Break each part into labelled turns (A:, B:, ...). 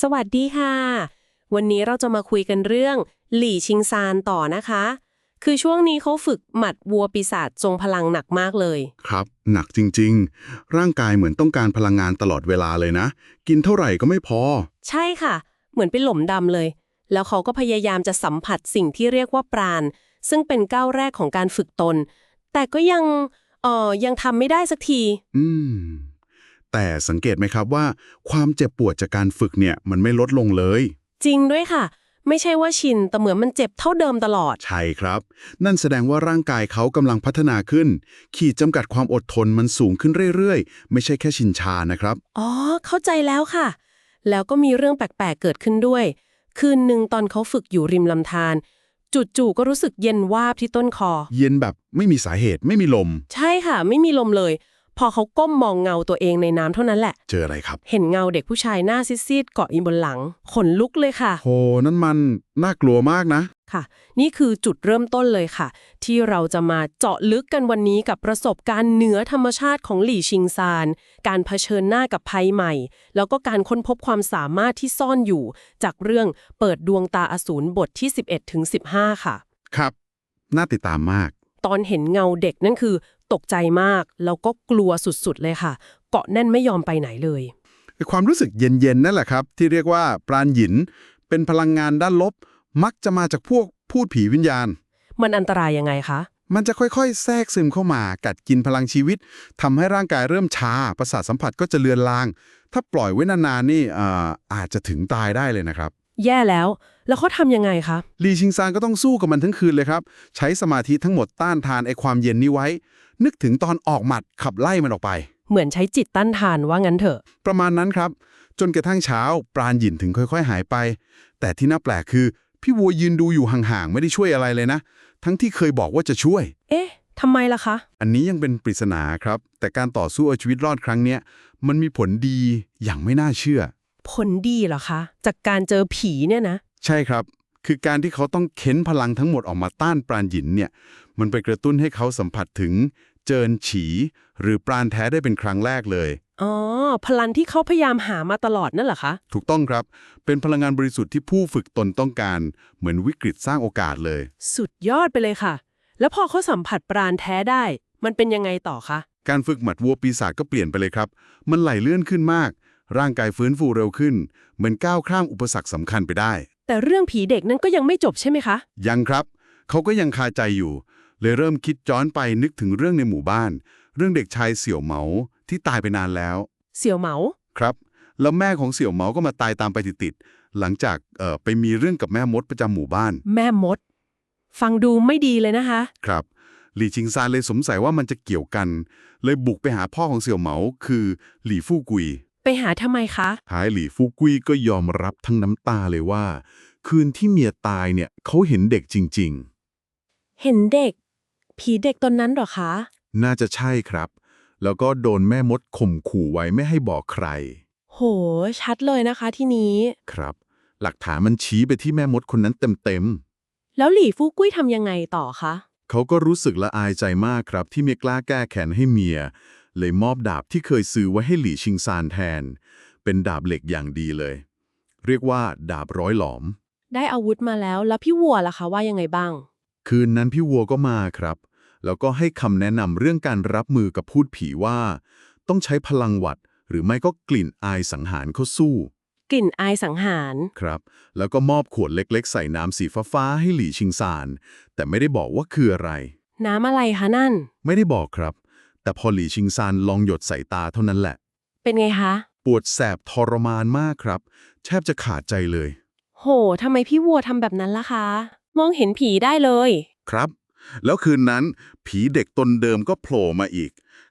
A: สวัสดีค่ะ วันนี้เราจะมาคุยกันเรื่องหลี่ชิงซานต่อนะคะ คือช่วงนี้เขาฝึกหมัดวัวปีศาจทรงพลังหนักมากเลย
B: ครับ หนักจริงๆ ร่างกายเหมือนต้องการพลังงานตลอดเวลาเลยนะ กินเท่าไหร่ก็ไม่พอ
A: ใช่ค่ะ เหมือนเป็นหล่มดำเลย แล้วเขาก็พยายามจะสัมผัสสิ่งที่เรียกว่าปราณ ซึ่งเป็นก้าวแรกของการฝึกตน แต่ก็ยังเอ่อยังทำไม่ได้สักที
B: อืม แต่สังเกตไหมครับว่าความเจ็บปวดจากการฝึกเนี่ยมันไม่ลดลงเลย
A: จริงด้วยค่ะ ไม่ใช่ว่าชินแต่เหมือนมันเจ็บเท่าเดิมตลอด
B: ใช่ครับ นั่นแสดงว่าร่างกายเขากำลังพัฒนาขึ้น ขีดจำกัดความอดทนมันสูงขึ้นเรื่อยๆ ไม่ใช่แค่ชินชานะครับ
A: อ๋อ เข้าใจแล้วค่ะ แล้วก็มีเรื่องแปลกๆเกิดขึ้นด้วย คืนหนึ่งตอนเขาฝึกอยู่ริมลำธารจู่ๆก็รู้สึกเย็นวาบที่ต้นคอ
B: เย็นแบบไม่มีสาเหตุไม่มีลม
A: ใช่ค่ะ ไม่มีลมเลย พอเขาก้มมองเงาตัวเองในน้ำเท่านั้นแหละ
B: เจออะไรครับ
A: เห็นเงาเด็กผู้ชายหน้าซีดๆเกาะอยู่บนหลัง ขนลุกเลยค่ะ
B: โห นั่นมันน่ากลัวมากนะ
A: ค่ะ นี่คือจุดเริ่มต้นเลยค่ะ ที่เราจะมาเจาะลึกกันวันนี้กับประสบการณ์เหนือธรรมชาติของหลี่ชิงซาน การเผชิญหน้ากับภัยใหม่ แล้วก็การค้นพบความสามารถที่ซ่อนอยู่ จากเรื่องเปิดดวงตาอสูรบทที่ 11ถึง15 ค่ะ
B: ครับ น่าติดตามมาก
A: ตอนเห็นเงาเด็กนั่นคือ ตกใจมาก แล้วก็กลัวสุดๆเลยค่ะ เกาะแน่นไม่ยอมไปไหนเลย
B: ความรู้สึกเย็นๆนั่นแหละครับ ที่เรียกว่าปราณหยิน เป็นพลังงานด้านลบ มักจะมาจากพวกพูดผีวิญญาณ
A: มันอันตรายยังไงคะ
B: มันจะค่อยๆ แทรกซึมเข้ามา กัดกินพลังชีวิตทำให้ร่างกายเริ่มชาประสาทสัมผัสก็จะเลือนลาง ถ้าปล่อยไว้นานๆนี่อ่าอาจจะถึงตายได้เลยนะครับ
A: แย่แล้ว แล้วเขาทำยังไงคะ
B: ลีชิงซานก็ต้องสู้กับมันทั้งคืนเลยครับ ใช้สมาธิทั้งหมดต้านทานไอความเย็นนี้ไว้ นึกถึงตอนออกหมัดขับไล่มันออกไป
A: เหมือนใช้จิตต้านทานว่างั้นเถอะ
B: ประมาณนั้นครับ จนกระทั่งเช้า ปราณหยินถึงค่อยๆ หายไป แต่ที่น่าแปลกคือ พี่วัวยืนดูอยู่ห่างๆไม่ได้ช่วยอะไรเลยนะ ทั้งที่เคยบอกว่าจะช่วย
A: เอ๊ะทำไมล่ะคะ
B: อันนี้ยังเป็นปริศนาครับ แต่การต่อสู้เอาชีวิตรอดครั้งเนี้ยมันมีผลดีอย่างไม่น่าเชื่อ
A: ผลดีเหรอคะ จากการเจอผีเนี่ยนะ
B: ใช่ครับ คือการที่เขาต้องเค้นพลังทั้งหมดออกมาต้านปราณหยินเนี่ย มันไปกระตุ้นให้เขาสัมผัสถึงเจินฉี หรือปราณแท้ได้เป็นครั้งแรกเลย
A: อ๋อ พลังที่เขาพยายามหามาตลอดนั่นเหรอคะ
B: ถูกต้องครับ เป็นพลังงานบริสุทธิ์ที่ผู้ฝึกตนต้องการ เหมือนวิกฤตสร้างโอกาสเลย
A: สุดยอดไปเลยค่ะ แล้วพอเขาสัมผัสปราณแท้ได้ มันเป็นยังไงต่อคะ
B: การฝึกหมัดวัวปีศาจก็เปลี่ยนไปเลยครับ มันไหลเลื่อนขึ้นมาก ร่างกายฟื้นฟูเร็วขึ้น เหมือนก้าวข้ามอุปสรรคสำคัญไปได้
A: แต่เรื่องผีเด็กนั้นก็ยังไม่จบใช่ไหมคะ
B: ยังครับเขาก็ยังคาใจอยู่ เลยเริ่มคิดย้อนไปนึกถึงเรื่องในหมู่บ้าน เรื่องเด็กชายเสี่ยวเหมาที่ตายไปนานแล้ว
A: เสี่ยวเหมา
B: ครับ แล้วแม่ของเสี่ยวเหมาก็มาตายตามไปติดๆหลังจากเอ่อไปมีเรื่องกับแม่มดประจำหมู่บ้าน
A: แม่มด ฟังดูไม่ดีเลยนะคะ
B: ครับ หลี่ชิงซานเลยสงสัยว่ามันจะเกี่ยวกัน เลยบุกไปหาพ่อของเสี่ยวเหมา คือหลี่ฟู่กุย
A: ไปหาทำไมคะ
B: ท้ายหลี่ฟู่กุยก็ยอมรับทั้งน้ำตาเลยว่า คืนที่เมียตายเนี่ยเขาเห็นเด็กจริง
A: เห็นเด็ก ผีเด็กตนนั้นเหรอคะ
B: ๆ น่าจะใช่ครับ แล้วก็โดนแม่มดข่มขู่ไว้ไม่ให้บอกใคร
A: โห ชัดเลยนะคะที่นี้
B: ครับ หลักฐานมันชี้ไปที่แม่มดคนนั้นเต็มๆ
A: แล้วหลี่ฟูกุ้ยทำยังไงต่อคะ
B: เขาก็รู้สึกละอายใจมากครับที่ไม่กล้าแก้แค้นให้เมีย เลยมอบดาบที่เคยซื้อไว้ให้หลี่ชิงซานแทน เป็นดาบเหล็กอย่างดีเลย เรียกว่า ดาบร้อยหลอม
A: ได้อาวุธมาแล้วแล้วพี่วัวล่ะคะว่ายังไงบ้าง
B: คืนนั้นพี่วัวก็มาครับ แล้วก็ให้คำแนะนำเรื่องการรับมือกับพูดผีว่า ต้องใช้พลังหวัด หรือไม่ก็กลิ่นอายสังหารเข้าสู้
A: กลิ่นอายสังหาร
B: ครับ แล้วก็มอบขวดเล็กๆ ใส่น้ำสีฟ้าๆให้หลี่ชิงซาน แต่ไม่ได้บอกว่าคืออะไร
A: น้ำอะไรคะนั่น
B: ไม่ได้บอกครับ แต่พอหลี่ชิงซานลองหยดใส่ตาเท่านั้นแหละ
A: เป็นไงคะ
B: ปวดแสบทรมานมากครับ แทบจะขาดใจเลย
A: โหทำไมพี่วัวทำแบบนั้นล่ะคะ มองเห็นผีได้เลย
B: ครับ แล้วคืนนั้นผีเด็กตนเดิมก็โผล่มาอีก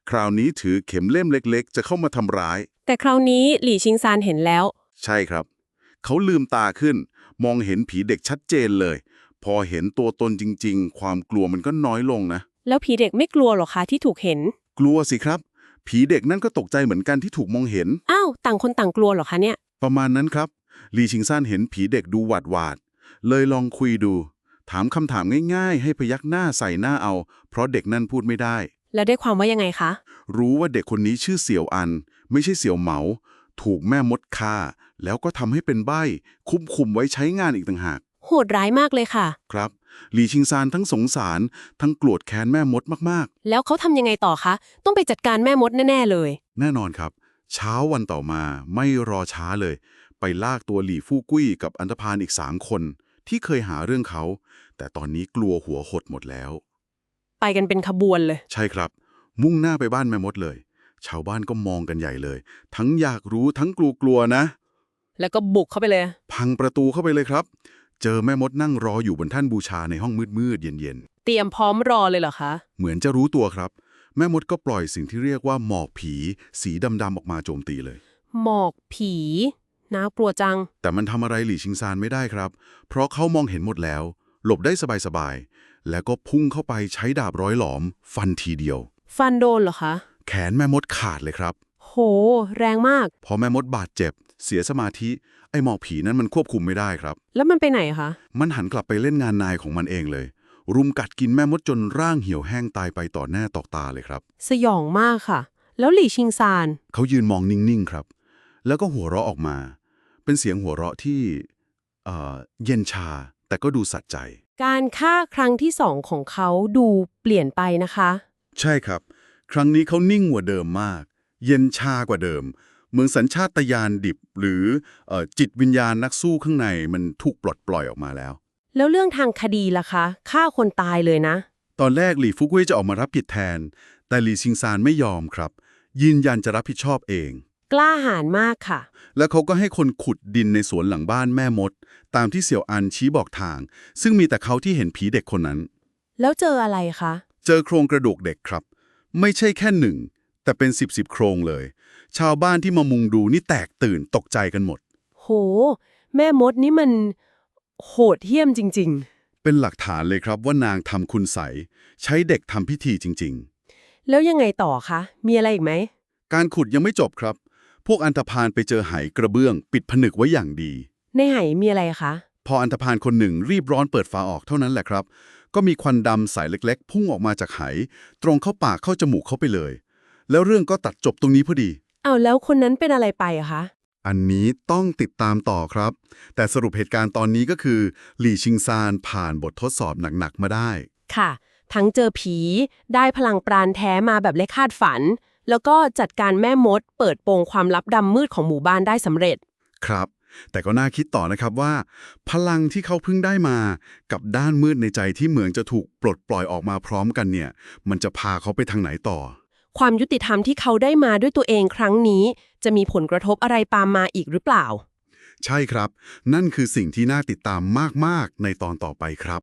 B: คราวนี้ถือเข็มเล่มเล็กๆ จะเข้ามาทำร้าย
A: แต่คราวนี้หลี่ชิงซานเห็นแล้ว
B: ใช่ครับ เขาลืมตาขึ้น มองเห็นผีเด็กชัดเจนเลย พอเห็นตัวตนจริง ๆ ความกลัวมันก็น้อยลงนะ
A: แล้วผีเด็กไม่กลัวหรอคะที่ถูกเห็น
B: กลัวสิครับ ผีเด็กนั่นก็ตกใจเหมือนกันที่ถูกมองเห็น
A: อ้าวต่างคนต่างกลัวเหรอคะเนี่ย
B: ประมาณนั้นครับ ลีชิงซ่านเห็นผีเด็กดูหวาดหวาด เลยลองคุยดู ถามคำถามง่ายๆ ให้พยักหน้าใส่หน้าเอา เพราะเด็กนั่นพูดไม่ได้
A: แล้วได้ความว่ายังไงคะ
B: รู้ว่าเด็กคนนี้ชื่อเสี่ยวอัน ไม่ใช่เสี่ยวเหมา ถูกแม่มดฆ่า แล้วก็ทำให้เป็นใบ้ คุมคุมไว้ใช้งานอีกต่างหาก
A: โหดร้ายมากเลยค่ะ
B: ครับ หลีชิงซานทั้งสงสาร ทั้งโกรธแค้นแม่มดมาก
A: แล้วเขาทำยังไงต่อคะ ต้องไปจัดการแม่มดแน่ ๆ เลย
B: ๆแน่นอนครับ เช้าวันต่อมาไม่รอช้าเลย ไปลากตัวหลี่ฟู่กุ้ยกับอันธพาลอีกสามคน ที่เคยหาเรื่องเขา แต่ตอนนี้กลัวหัวหดหมดแล้ว
A: ไปกันเป็นขบวนเลย
B: ใช่ครับ มุ่งหน้าไปบ้านแม่มดเลย ชาวบ้านก็มองกันใหญ่เลย ทั้งอยากรู้ทั้งกลัวๆนะ
A: แล้วก็บุกเข้าไปเลย
B: พังประตูเข้าไปเลยครับ เจอแม่มดนั่งรออยู่บนแท่านบูชาในห้องมืดๆเย็น
A: เตรียมพร้อมรอเลยเหรอคะ
B: ๆ เหมือนจะรู้ตัวครับ แม่มดก็ปล่อยสิ่งที่เรียกว่าหมอกผี สีดำๆออกมาโจมตีเลย
A: หมอกผีน่ากลัวจัง
B: แต่มันทำอะไรหลี่ชิงซานไม่ได้ครับ เพราะเขามองเห็นหมดแล้ว หลบได้สบายๆ แล้วก็พุ่งเข้าไปใช้ดาบร้อยหลอม ฟันทีเดียว
A: ฟันโดนเหรอคะ
B: แขนแม่มดขาดเลยครับ
A: โห แรงมาก
B: พอแม่มดบาดเจ็บ เสียสมาธิ ไอ้หมอกผีนั้นมันควบคุมไม่ได้ครับ
A: แล้วมันไปไหนคะ
B: มันหันกลับไปเล่นงานนายของมันเองเลย รุมกัดกินแม่มดจนร่างเหี่ยวแห้งตายไปต่อหน้าต่อตาเลยครับ
A: สยองมากค่ะ แล้วหลี่ชิงซาน
B: เขายืนมองนิ่งๆครับ แล้วก็หัวเราะออกมา เป็นเสียงหัวเราะที่เอ่อเย็นชา แต่ก็ดูสัใจ
A: การฆ่าครั้งที่สองของเขาดูเปลี่ยนไปนะคะ
B: ใช่ครับ ครั้งนี้เขานิ่งกว่าเดิมมาก เย็นชากว่าเดิม เหมือนสัญชาตญาณดิบหรือเออจิตวิญญาณนักสู้ข้างในมันถูกปลดปล่อยออกมาแล้ว
A: แล้วเรื่องทางคดีล่ะคะฆ่าคนตายเลยนะ
B: ตอนแรกหลี่ฟุกเว่ยจะออกมารับผิดแทน แต่หลี่ซิงซานไม่ยอมครับ ยืนยันจะรับผิดชอบเอง
A: กล้าหาญมากค่ะ
B: แล้วเขาก็ให้คนขุดดินในสวนหลังบ้านแม่มด ตามที่เสี่ยวอันชี้บอกทาง ซึ่งมีแต่เขาที่เห็นผีเด็กคนนั้น
A: แล้วเจออะไรคะ
B: เจอโครงกระดูกเด็กครับ ไม่ใช่แค่หนึ่งแต่เป็นสิบสิบโครงเลย ชาวบ้านที่มามุงดูนี่แตกตื่นตกใจกันหมด
A: โห แม่มดนี่มันโหดเหี้ยมจริง
B: เป็นหลักฐานเลยครับว่านางทำคุณใสยใช้เด็กทำพิธีจริง
A: ๆ แล้วยังไงต่อคะ มีอะไรอีกไหม
B: ๆการขุดยังไม่จบครับ พวกอันธพาลไปเจอไหกระเบื้อง ปิดผนึกไว้อย่างดี
A: ในไหมีอะไรคะ
B: พออันธพาลคนหนึ่งรีบร้อนเปิดฝาออกเท่านั้นแหละครับ ก็มีควันดำใสเล็ก ๆ พุ่งออกมาจากไห ตรงเข้าปากเข้าจมูกเข้าไปเลย แล้วเรื่องก็ตัดจบตรงนี้พอดี
A: เอาแล้วคนนั้นเป็นอะไรไปอะคะ
B: อันนี้ต้องติดตามต่อครับ แต่สรุปเหตุการณ์ตอนนี้ก็คือ หลี่ชิงซานผ่านบททดสอบหนัก ๆ มาได้
A: ค่ะ ทั้งเจอผี ได้พลังปราณแท้มาแบบเลคาดฝัน แล้วก็จัดการแม่มด เปิดโปงความลับดำมืดของหมู่บ้านได้สำเร็จ
B: ครับ แต่ก็น่าคิดต่อนะครับว่า พลังที่เขาเพิ่งได้มา กับด้านมืดในใจที่เหมือนจะถูกปลดปล่อยออกมาพร้อมกันเนี่ย มันจะพาเขาไปทางไหนต่อ
A: ความยุติธรรมที่เขาได้มาด้วยตัวเองครั้งนี้ จะมีผลกระทบอะไรตามมาอีกหรือเปล่า
B: ใช่ครับ นั่นคือสิ่งที่น่าติดตามมาก ๆ ในตอนต่อไปครับ